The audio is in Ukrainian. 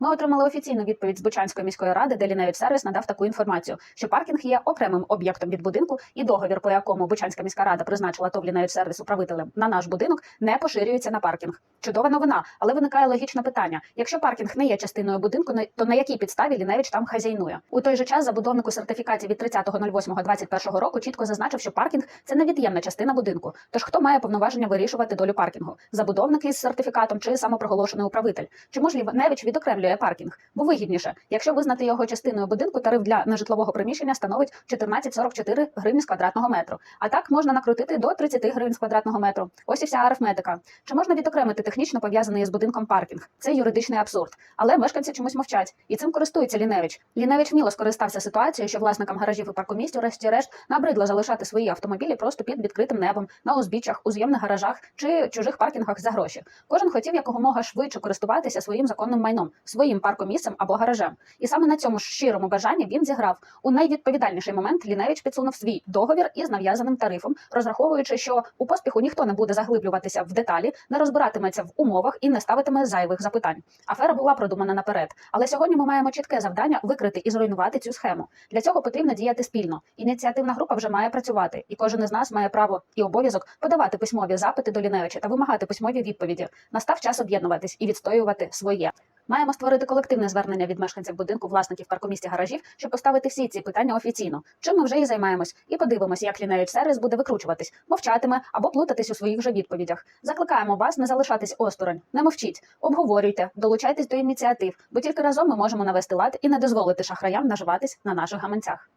Ми отримали офіційну відповідь з Бучанської міської ради, де Ліневич сервіс надав таку інформацію, що паркінг є окремим об'єктом від будинку, і договір, по якому Бучанська міська рада призначила ТОВ Ліневич сервіс управителем на наш будинок, не поширюється на паркінг. Чудова новина, але виникає логічне питання: якщо паркінг не є частиною будинку, то на якій підставі Ліневич там хазяйнує? У той же час забудовник у сертифікаті від 30.08.21 року чітко зазначив, що паркінг це невід'ємна частина будинку. Тож хто має повноваження вирішувати долю паркінгу? Забудовник із сертифікатом чи самопроголошений управитель? Чому ж Ліневич відокремлює паркінг? Бо вигідніше, якщо визнати його частиною будинку, тариф для нежитлового приміщення становить 14,44 гривні з квадратного метру. А так можна накрутити до 30 гривень з квадратного метру. Ось і вся арифметика. Чи можна відокремити технічно пов'язаний із будинком паркінг? Це юридичний абсурд. Але мешканці чомусь мовчать, і цим користується Ліневич. Ліневич вміло скористався ситуацією, що власникам гаражів і паркомісць, врешті-решт, набридло залишати свої автомобілі просто під відкритим небом, на узбіччях, у зйомних гаражах чи чужих паркінгах за гроші. Кожен хотів якомога швидше користуватися своїм законним майном, своїм паркомісцем або гаражем. І саме на цьому щирому бажанні він зіграв. У найвідповідальніший момент Ліневич підсунув свій договір із нав'язаним тарифом, розраховуючи, що у поспіху ніхто не буде заглиблюватися в деталі, не розбиратиметься в умовах і не ставитиме зайвих запитань. Афера була продумана наперед. Але сьогодні ми маємо чітке завдання викрити і зруйнувати цю схему. Для цього потрібно діяти спільно. Ініціативна група вже має працювати, і кожен із нас має право і обов'язок подавати письмові запити до Ліневича та вимагати письмові відповіді. Настав час об'єднуватись і відстоювати своє. Маємо створити колективне звернення від мешканців будинку, власників паркомісті гаражів, щоб поставити всі ці питання офіційно. Чим ми вже і займаємось, і подивимося, як лінеють сервіс буде викручуватись, мовчатиме або плутатись у своїх же відповідях. Закликаємо вас не залишатись осторонь, не мовчіть, обговорюйте, долучайтесь до ініціатив, бо тільки разом ми можемо навести лад і не дозволити шахраям наживатись на наших гаманцях.